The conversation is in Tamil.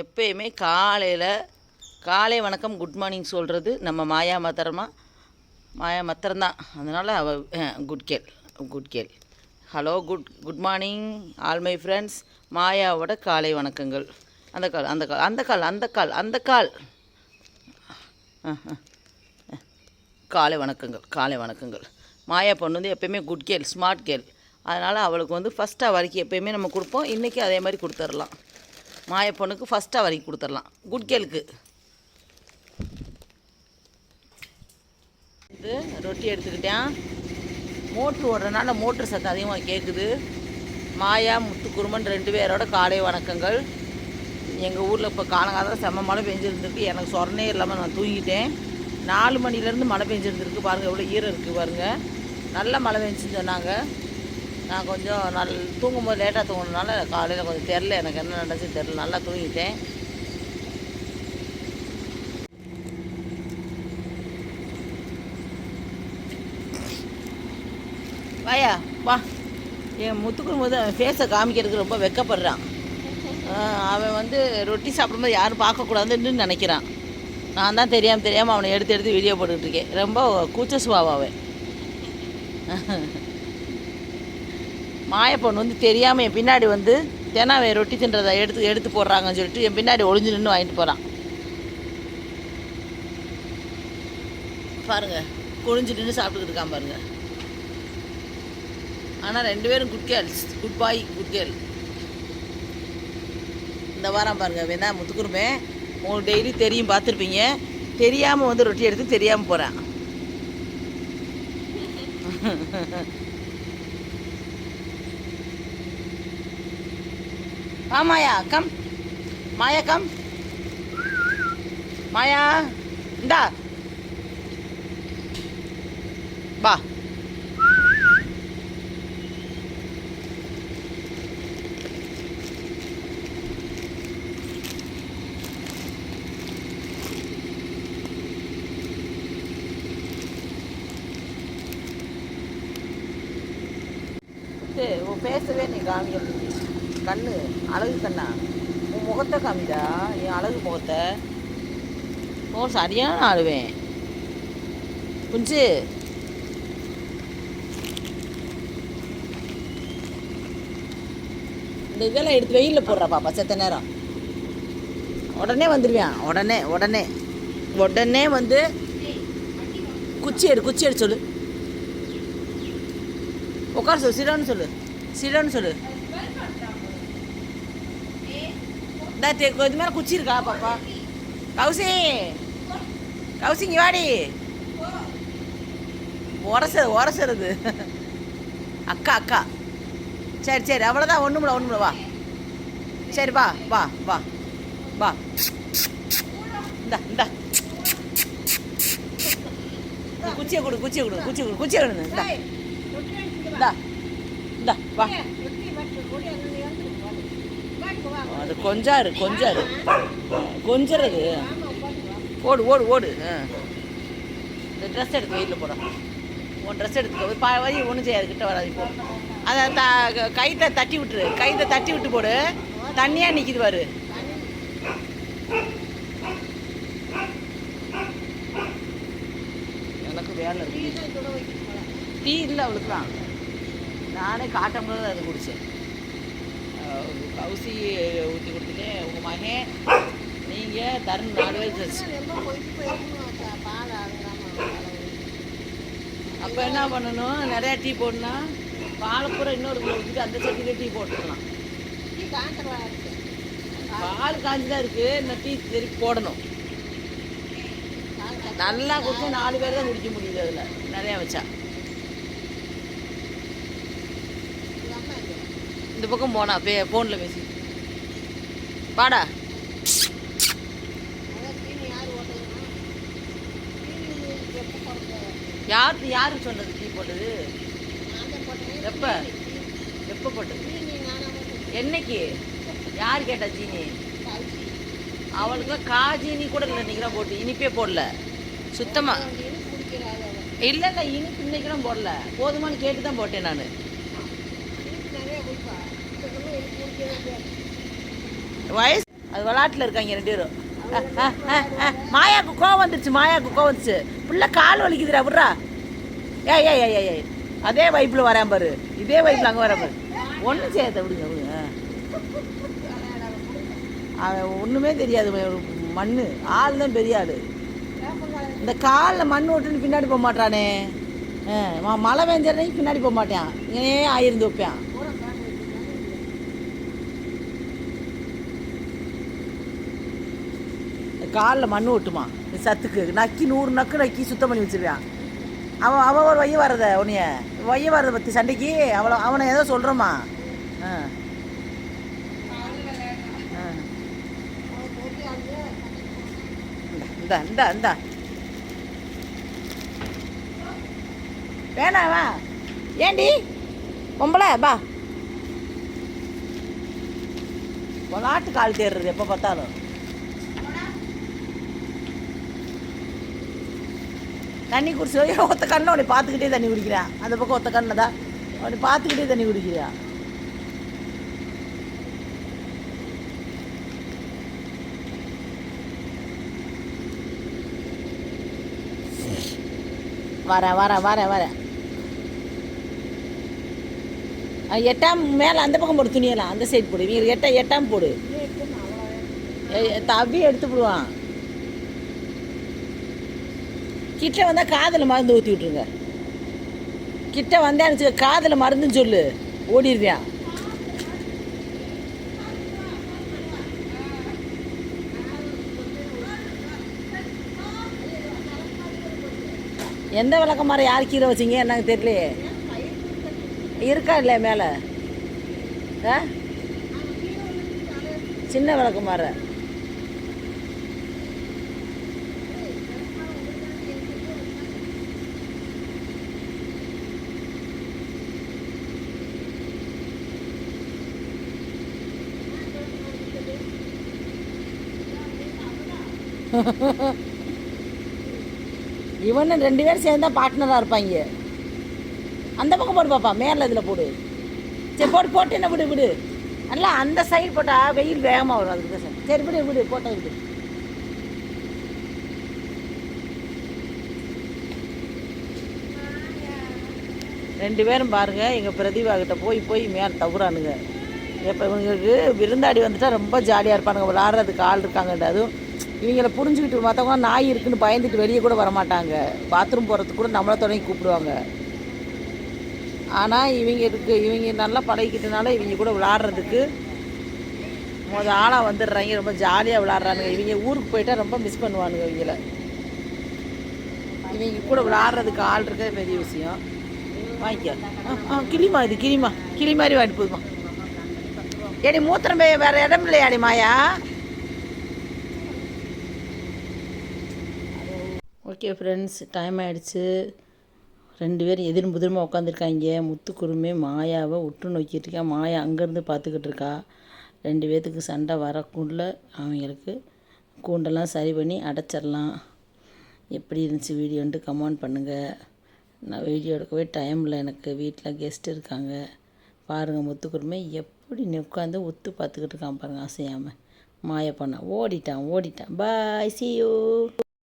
எப்பயுமே காலையில் காலை வணக்கம் குட் மார்னிங் சொல்கிறது நம்ம மாயா மத்திரமா? மாயா மத்திரம்தான். அதனால் அவ good girl good girl hello good good morning all my friends மாயாவோட காலை வணக்கங்கள். அந்த கால் அந்த கால் அந்த கால் அந்த கால் அந்த கால். காலை வணக்கங்கள் காலை வணக்கங்கள். மாயா பொண்ணு வந்து எப்பயுமே குட் கேள் ஸ்மார்ட் கேள் அதனால் அவளுக்கு வந்து ஃபஸ்ட்டாக வரைக்கும் எப்பயுமே நம்ம கொடுப்போம். இன்றைக்கி அதே மாதிரி கொடுத்துர்லாம் மாய பொண்ணுக்கு ஃபஸ்ட்டாக வரைக்கும் கொடுத்துர்லாம் குட் கேளுக்கு இது ரொட்டி எடுத்துக்கிட்டேன். மோட்ரு ஓடுறதுனால மோட்ரு சத்தம் அதிகமாக கேட்குது மாயா முத்துக்குருமன் ரெண்டு பேரோட காலை வணக்கங்கள். எங்கள் ஊரில் இப்போ காலங்காலத்தில் செம்ம மழை பெஞ்சிருந்துருக்கு. எனக்கு சொரணே இல்லாமல் நான் தூங்கிட்டேன். நாலு மணிலேருந்து மழை பெஞ்சிருந்துருக்கு. பாருங்கள் எவ்வளோ ஈரம் இருக்குது பாருங்கள் நல்ல மழை பெஞ்சுன்னு சொன்னாங்க. நான் கொஞ்சம் நல் தூங்கும்போது லேட்டாக தூங்கினால காலையில் கொஞ்சம் தெரில எனக்கு என்ன நடந்துச்சு தெரில நல்லா தூங்கிட்டேன். வாயா வா. என் முத்துக்குள் போது அவன் ஃபேஸை காமிக்கிறதுக்கு ரொம்ப வெக்கப்படுறான். அவன் வந்து ரொட்டி சாப்பிடும்போது யாரும் பார்க்கக்கூடாதுன்னு நினைக்கிறான். நான் தான் தெரியாமல் தெரியாமல் அவனை எடுத்து எடுத்து வீடியோ போட்டுக்கிட்டு இருக்கேன். ரொம்ப கூச்ச சுபாவம் அவன். மாய வந்து தெரியாமல் என் பின்னாடி வந்து தெனாவை ரொட்டி தின்றதை எடுத்து எடுத்து போடுறாங்கன்னு சொல்லிட்டு என் பின்னாடி ஒளிஞ்சு நின்று வாங்கிட்டு போகிறான் பாருங்க குழிஞ்சு நின்று சாப்பிட்டுக்கிட்டு இருக்கான் பாருங்க. ஆனால் ரெண்டு பேரும் good girls good boy good girl இந்த வாரம் பாருங்க வேணா முத்துக்குருமே உங்களுக்கு டெய்லி தெரியும் பார்த்துருப்பீங்க. தெரியாமல் வந்து ரொட்டி எடுத்து தெரியாமல் போகிறேன் வா மாயா கம். மாயா கம். மாயா இந்தா. வா. சரி, உன் பேசவே நீ காமிக்கிறது கண்ணு அழகு கண்ணா? உன் முகத்தை காமிடா என் அழகு முகத்தை. ஓ சரியான ஆடுவேன் குஞ்சு. இந்த இதெல்லாம் எடுத்து வெயிலில் போடுறா பாப்பா செத்த நேரம். உடனே வந்துடுவேன் உடனே உடனே. உடனே வந்து குச்சி எடு குச்சி எடு சொல்லு. உட்கார சொல்லு சிடான்னு சொல்லு. சிடான்னு சொல்லு. இந்த தே- இது மேலே குச்சி இருக்கா பாப்பா. கௌசி கௌசி இங்க வாடி. உரசது உரசுறது. அக்கா அக்கா. சரி சரி அவ்வளோதான் ஒன்றுமில்ல ஒன்றுமில்ல வா. சரி வா வா வா வா. இந்தா இந்தா. குச்சியை கொடு குச்சியை கொடு குச்சி கொடு குச்சியை கொடு இந்தா. இந்தா இந்தா வா. அது கொஞ்சாரு கொஞ்சாரு. கொஞ்சறது. ஓடு ஓடு ஓடு. ஆ. இந்த ட்ரெஸ் எடுத்து வெயிலில் போட. உன் ட்ரெஸ் எடுத்துக்கோ. பா வரி ஒன்றும் செய்யாது கிட்ட வராது இப்போ. அதை த கைத்தை தட்டி விட்டுரு. கைத்தை தட்டி விட்டு போடு. தண்ணியாக நிற்கிது பாரு. எனக்கு வேலை இருக்கு. டீ இல்லை அவளுக்குலாம். நானே காட்டும் போது அதை குடித்தேன் கவுசி ஊற்றி கொடுத்துட்டேன் உங்கள் மகன் நீங்கள் தருண் நாலு அப்போ என்ன பண்ணணும்? நிறையா டீ போடணும்னா பாலப்புற இன்னொரு ஊற்றிட்டு அந்த சட்டியில் டீ போட்டுடலாம் பால் காஞ்சி தான் இருக்குது இந்த டீ திருப்பி போடணும். நல்லா கொடுத்து நாலு பேர் தான் குடிக்க முடியுது அதில். நிறையா வச்சா. இந்த பக்கம் போனா பே ஃபோனில் பேசி பாடா யாருக்கு யாருக்கு சொன்னது டீ போட்டது? எப்போ? எப்போ போட்டது? என்னைக்கு? யார் கேட்டா சீனி? அவளுக்குலாம் காஜீனி கூட இல்லை இன்னைக்கு போட்டு. இனிப்பே போடல. சுத்தமாக இல்லை இல்லை இனிப்பு இன்னைக்கு போடல. போதுமான்னு கேட்டு தான் போட்டேன் நான். வயசு அது விளாட்டில் இருக்காங்க ரெண்டு பேரும். அஹ், மாயாக்கு கோவம் வந்துருச்சு மாயாக்கு கோவம் வந்துச்சு பிள்ளை கால் வலிக்குதுடா விட்றா. ஏ ஏ ஏ ஏ அதே வைப்பில் வரேன் பாரு. இதே வைப்பில் அங்கே வரேன் பாரு. ஒன்றும் செய்யாத விடுங்க விடுங்க. அவன் ஒன்றுமே தெரியாது மண் ஆள் தான் பெரிய ஆள். இந்த காலில் மண் விட்டுன்னு பின்னாடி போக மாட்டானே ஆ, மழை பெஞ்சனைக்கு பின்னாடி போக மாட்டான். ஏன் ஆயிருந்து வைப்பேன். காலில் மண் ஒட்டுமா? சத்துக்கு. நக்கி நூறு நக்கு நக்கி சுத்தம் பண்ணி வச்சிருவான் அவன் அவன் ஒரு வைய வரத உன்னைய. வைய வரத பற்றி சண்டைக்கு அவளை அவனை ஏதோ சொல்கிறோமா ஆ. ஆ. இந்தா இந்தா இந்தா. வேணாம் வா. ஏண்டி? பொம்பளை பா விளாட்டு கால் தேடுறது எப்போ பார்த்தாலும். தண்ணி குடிச்சு ஒத்த கண்ணை உன்னை பார்த்துக்கிட்டே தண்ணி குடிக்கிறான் அந்த பக்கம் ஒத்த கண்ணை தான். அவனை பார்த்துக்கிட்டே தண்ணி குடிக்கிறான் வரேன் வரேன் வரேன் அஹ் எட்டாம் மேலே அந்த பக்கம் போடு துணியெல்லாம். அந்த சைடு போடு. இவங்க எட்டா எட்டாம் போடு. தவி எடுத்து விடுவான் கிட்ட வந்தால் காதில் மருந்து ஊற்றி விட்ருங்க கிட்ட எனக்கு காதில் மருந்துன்னு சொல்லு. ஓடிடுவியான் எந்த விளக்க மரம் யார் கீழே வச்சிங்க? என்னங்க தெரியலையே. இருக்கா இல்லையா மேலே? ஆ? சின்ன விளக்கு மரம். இவனும் ரெண்டு பேரும் சேர்ந்தா பார்ட்னராக இருப்பாங்க. அந்த பக்கம் போடு பாப்பா மேலே இதில் போடு. சரி போட்டு போட்டு என்ன விடு விடு. நல்லா அந்த சைடு போட்டால் வெயில் வேகமாக வரும் அதுக்கு தான் சார் சரி விடு விடு போட்டோ விடு. ரெண்டு பேரும் பாருங்க எங்கள் பிரதிபா கிட்ட போய் போய் மேலே தவறானுங்க. எப்போ இவங்களுக்கு விருந்தாடி வந்துட்டால் ரொம்ப ஜாலியாக இருப்பானுங்க விளாட்றதுக்கு ஆள் இருக்காங்கன்ற அதுவும் இவங்களை புரிஞ்சுக்கிட்டு மற்றவங்க நாய் இருக்குன்னு பயந்துட்டு வெளியே கூட வரமாட்டாங்க. பாத்ரூம் போகிறதுக்கு கூட நம்மளை தொடங்கி கூப்பிடுவாங்க. ஆனால் இவங்க இருக்கு இவங்க நல்லா பழகிக்கிட்டனால இவங்க கூட விளாட்றதுக்கு முத ஆளாக வந்துடுறாங்க. ரொம்ப ஜாலியாக விளாட்றானுங்க. இவங்க ஊருக்கு போயிட்டா ரொம்ப மிஸ் பண்ணுவானுங்க இவங்கள. இவங்க கூட விளாட்றதுக்கு ஆள் இருக்கிறது பெரிய விஷயம். வாங்கிக்க. ஆ ஆ கிளிமா இது கிளிமா கிளி மாதிரி வாங்கிட்டு போதுமா. ஏடி மூத்திரம் வேறு இடம் இல்லையாடி மாயா? ஓகே ஃப்ரெண்ட்ஸ் டைம் ஆகிடுச்சு ரெண்டு பேரும் எதிரும் புதிரமாக உட்காந்துருக்காங்க முத்துக்குருமே மாயாவை உற்று நோக்கிட்டு இருக்கா. மாயா அங்கேருந்து பார்த்துக்கிட்டு இருக்கா. ரெண்டு பேர்த்துக்கு சண்டை வரக்குள்ள அவங்களுக்கு கூண்டெல்லாம் சரி பண்ணி அடைச்சிடலாம். எப்படி இருந்துச்சு வீடியோன்ட்டு கமெண்ட் பண்ணுங்கள் நான் வீடியோ எடுக்கவே டைம் இல்லை எனக்கு. வீட்டில் கெஸ்ட் இருக்காங்க. பாருங்கள் முத்துக்குருமே எப்படி உட்காந்து ஒத்து பார்த்துக்கிட்டு இருக்கான் பாருங்கள் அசையாமல் மாய பண்ணான் ஓடிட்டான் ஓடிட்டான். பாய் சி யூ